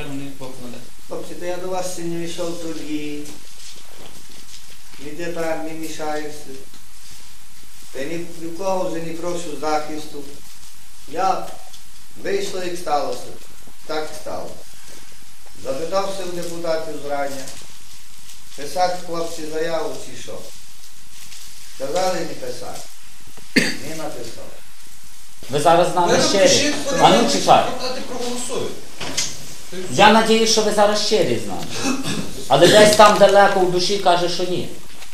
тепер вони наде. Хлопці, то я до вас сьогодні йшов тоді. Ніде там не мішаюся. Та ні в кого вже не прошу захисту. Я вийшло, як сталося. Так стало. Запитався у депутатів зрання. Писати хлопці заяву чи що. Сказали не писати. Не написав. Ви зараз з нами напишіть, А ну чекай. проголосують. Я надіюсь, що ви зараз щирі з нами. Але десь там далеко в душі каже, що ні.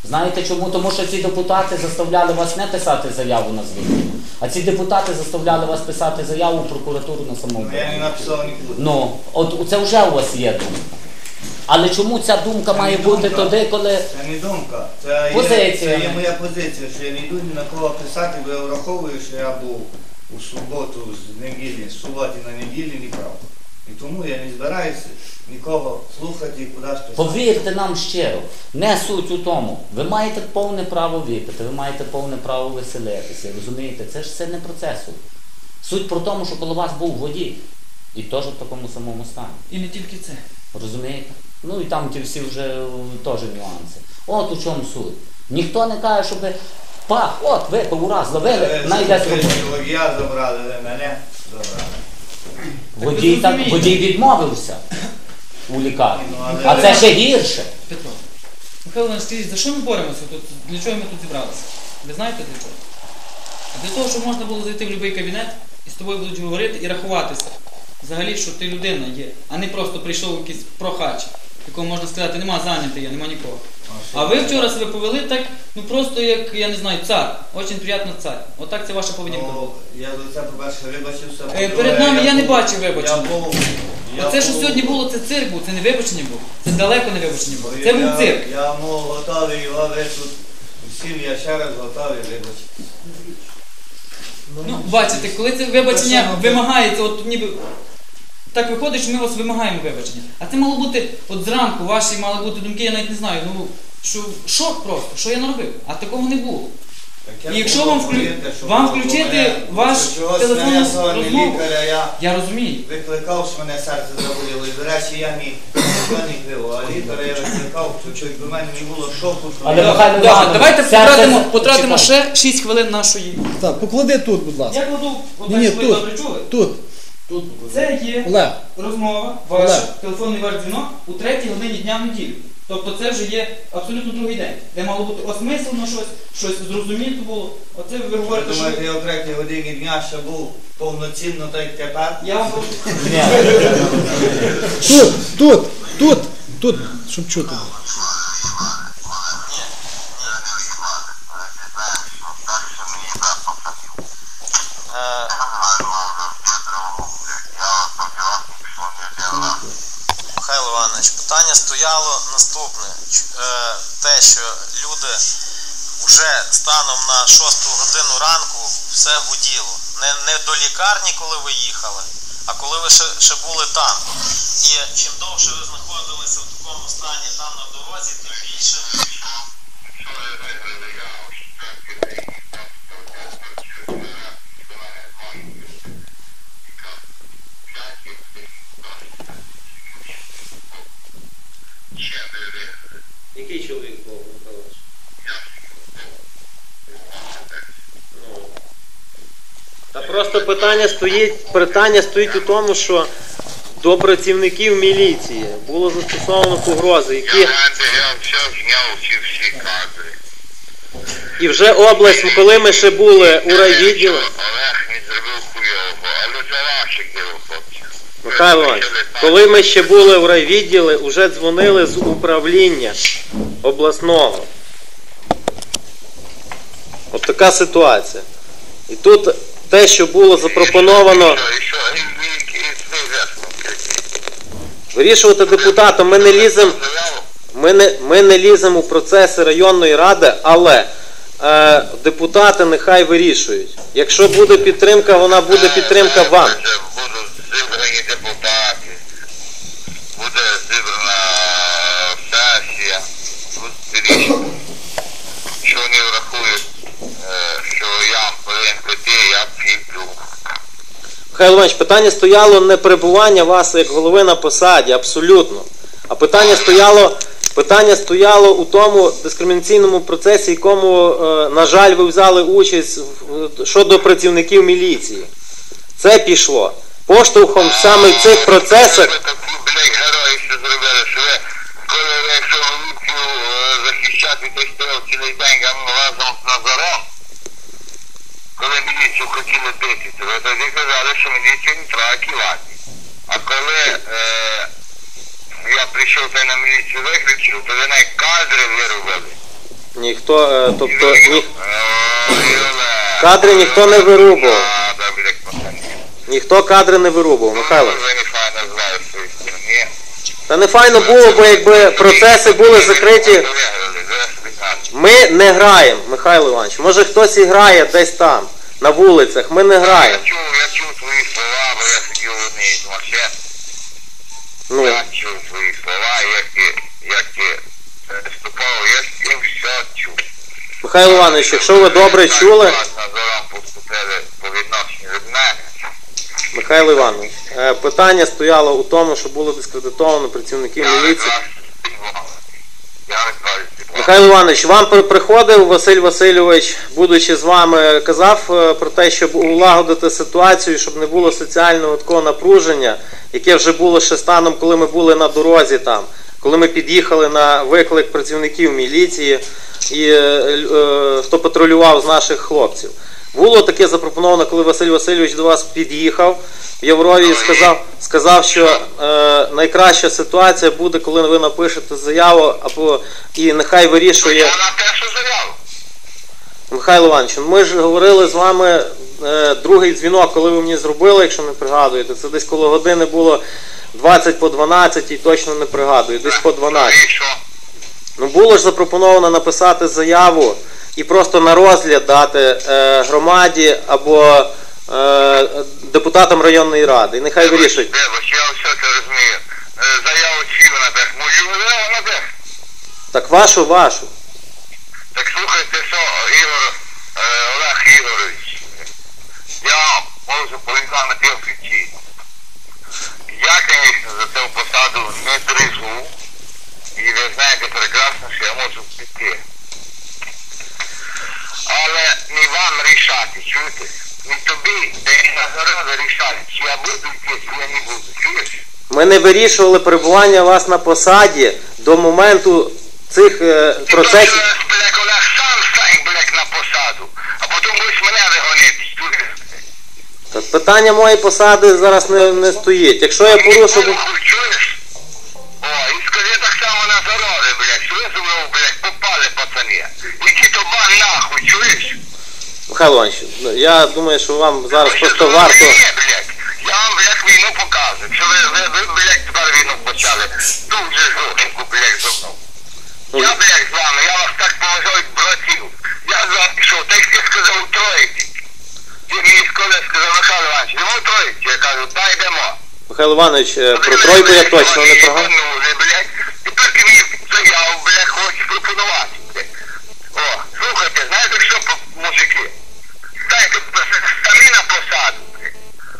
Знаєте чому? Тому що ці депутати заставляли вас не писати заяву на звільнення, а ці депутати заставляли вас писати заяву в прокуратуру на Ну, я не написав нікуди. Ну, от це вже у вас є думка. Але чому ця думка Це має бути думка. тоді, коли Це не думка. Це Позиція. Є, це є моя позиція, що я не йду ні на кого писати, бо я враховую, що я був у суботу з неділі, з суботи на неділі не прав. І тому я не збираюся нікого слухати і кудись писати. Повірте нам щиро, не суть у тому. Ви маєте повне право випити, ви маєте повне право веселитися, розумієте? Це ж все не процес. суть. Суть про тому, що коли вас був водій, і теж в такому самому стані. І не тільки це. Розумієте? Ну і там ті всі вже е, теж нюанси. От у чому суть. Ніхто не каже, щоб пах, от випив, ура, зловили, Е, найде роботу. Водія забрали, мене. Водій, так, водій відмовився у лікарні. Ну, А це ще гірше. Петро. Михайло Іванович, скажіть, за що ми боремося тут? Для чого ми тут зібралися? Ви знаєте для чого? Для того, щоб можна було зайти в будь-який кабінет і з тобою будуть говорити і рахуватися. Взагалі, що ти людина є, а не просто прийшов якийсь прохач, якого можна сказати, нема зайнятий я, нема нікого. А ви вчора себе повели так, ну просто як, я не знаю, цар. Очень приємно цар. Отак це ваша поведінка була. Ну, я за це, по-перше, вибачився. Е, перед нами я не був- бачив вибачення. Я був... я Оце, що був- сьогодні було, це цирк був, це не вибачення було. Це далеко не вибачення було. Це був Я- цирк. Я мов готовий його тут всім, я ще раз готовий вибачити. Ну, бачите, коли це вибачення ну, вимагається, от ніби так виходить, що ми вас вимагаємо вибачення. А це мало бути от зранку, ваші мали бути думки, я навіть не знаю. Ну що шок просто, що я наробив, а такого не було. Так І я якщо вам вклю- вам включити мене- ваш телефонну розмову. лікаря, я Я розумію. викликав, що мене серце заболіло. І, до речі, я ні ніхто не а лікаря я викликав, що до мене не було шоку, що Але я- Михайло Іванович, давайте серце потратимо, потратимо ще 6 хвилин нашої. Так, поклади тут, будь ласка. Я кладу, от Ні, ні, ви тут. добре чули. Тут. Це є Олег. розмова, ваша, Олег. телефонний ваш дзвінок у третій годині дня в неділю. Тобто це вже є абсолютно другий день, де мало бути осмислено щось, щось зрозуміло було. Оце ви Ви говорите, що думаєте, я о третій годині дня ще був повноцінно так як тепер? я вам. Тут, тут, тут, тут, щоб чути. було. Михайло Іванович, питання стояло наступне. Е, Те, що люди вже станом на 6 годину ранку все гуділо. Не, не до лікарні, коли ви їхали, а коли ви ще, ще були там. І чим довше ви знаходилися в такому стані там на дорозі, тим більше. Який чоловік був, Михайлович? Ну. Та просто питання стоїть, питання стоїть у тому, що до працівників міліції було застосовано погрози, які Я все зняв ці всі кадри. і вже область, коли ми ще були у райвідділі, Олег не зробив хуйово, але це ваше діло, хлопці. Михайло коли ми ще були у райвідділі, вже дзвонили з управління обласного. От така ситуація. І тут те, що було запропоновано. Вирішувати депутатам ми не ліземо. Ми не, ми не ліземо у процеси районної ради, але е, депутати нехай вирішують. Якщо буде підтримка, вона буде підтримка вам. Вже Будуть зібрані депутати, буде зібрана сесія, будуть вирішувати. Що вони врахують, е, що я повинен піти, я піду. Хай Михайло Іванович, питання стояло не перебування вас як голови на посаді, абсолютно. А питання стояло, питання стояло у тому дискримінаційному процесі, якому, е, на жаль, ви взяли участь щодо працівників міліції. Це пішло. Поштовхом саме в цих процесах. Ви такі, блядь, герої, що зробили, що ви, коли ви якщо вулицю е, захищати, то стояв цілий день разом з Назаром, коли міліцію хотіли бити, ви тоді казали, що міліцію не треба кивати. А коли е, я прийшов та на міліцію викричив, то навіть кадри вирубали. Ніхто, е, тобто, ні, Кадри ніхто не пацани. ніхто кадри не вирубував, Михайло. Ви не файно знаєте свої сторони. Та не файно було, бо якби процеси були закриті. Ми не граємо, Михайло Іванович. Може хтось і грає десь там, на вулицях. Ми не граємо. Я чув, я чув твої слова, бо я сидів в одній з машин. Ну, Я чув твої слова, як ти, як ти виступав, я, я все чув. Михайло Іванович, якщо ви добре чули. Михайло Іванович, е, питання стояло у тому, що було дискредитовано працівників міліції. Михайло Іванович, вам приходив Василь Васильович, будучи з вами, казав е, про те, щоб улагодити ситуацію, щоб не було соціального такого напруження, яке вже було ще станом, коли ми були на дорозі там, коли ми під'їхали на виклик працівників міліції і е, е, хто патрулював з наших хлопців. Було таке запропоновано, коли Василь Васильович до вас під'їхав в Єврові і сказав, сказав, що е, найкраща ситуація буде, коли ви напишете заяву, або і нехай вирішує. Я напишу заяву. Михайло Іванович, ну, ми ж говорили з вами е, другий дзвінок, коли ви мені зробили, якщо не пригадуєте. Це десь коло години було 20 по 12 і точно не пригадую, десь по 12. Ну було ж запропоновано написати заяву і просто на розгляд дати е, громаді або е, депутатам районної ради. І нехай вирішують. Вибач, я все це розумію. Е, Заяву чию напиш? Мою заяву напиш? Так вашу, вашу. Так слухайте, що, Ігор, е, Олег Ігорович, я можу повідомити офіційно. Я, звісно, за цю посаду не дрижу. І ви знаєте прекрасно, що я можу піти. Але не вам рішати, чуєте? Не тобі, де і на городи рішати, чи я буду йти, чи я не буду, чуєш? Ми не вирішували перебування вас на посаді до моменту цих е, Ти процесів. зараз, блядь, Олег, сам стань, блядь, на посаду, а потім будеш мене вигонити, чуєш? Та Питання моєї посади зараз не, не стоїть. Якщо я порушу. Нахуй, чуєш? О, і скажи так само на зароди, блядь, що ви блядь, попали, пацани. Які то нахуй, чуєш? Михайло Іванович, я думаю, що вам зараз Ви просто варто. Ні, блядь, я вам, блядь, війну показую. Що ви, ви, ви, блядь, тепер війну почали. Дуже жорстко, блядь, зо мною. Ну, Я, блядь, з вами, я вас так поважаю, як братів. Я з вами пішов, так я сказав, у троїці. Ти мені з сказав, Михайло Іванович, йдемо у троїці? Я кажу, та йдемо. Михайло Іванович, е, про тройку я точно не прогав. блядь. Тепер ти мені заяву, блядь, хочеш пропонувати, блядь. О, слухайте, знаєте що, п- мужики? Дайте самі на посаду, блядь.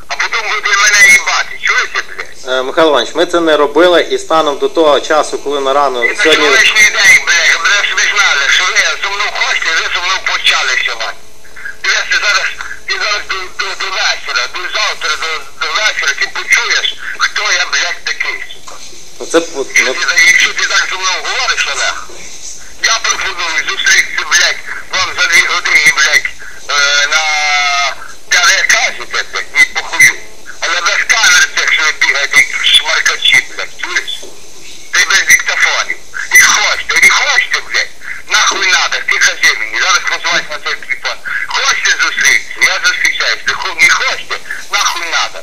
А потім буде мене їбати, чуєте, блядь? Е, Михайло Іванович, ми це не робили і станом до того часу, коли на рану І на сьогодні. сьогоднішній день, блядь, ж ви знали, що ви зо мною хочете, ви зо мною почали сьогодні. Дивіться, зараз, ти зараз до, до, до вечора, до завтра, до, до вечора, ти почуєш, хто я, блядь, такий, сука. Ну, Це ну, Якщо ти, так- зі мною говориш, Олег, я пропоную зустрітися, блядь, вам за дві мене бігати шмаркачі, блядь. Ти без диктофонів. І хочете, і хочете, блядь. Нахуй надо, ти хазяй мені. Зараз позвать на той телефон. Хочете зустрітися? Я зустрічаюсь. Не хочете? Нахуй надо.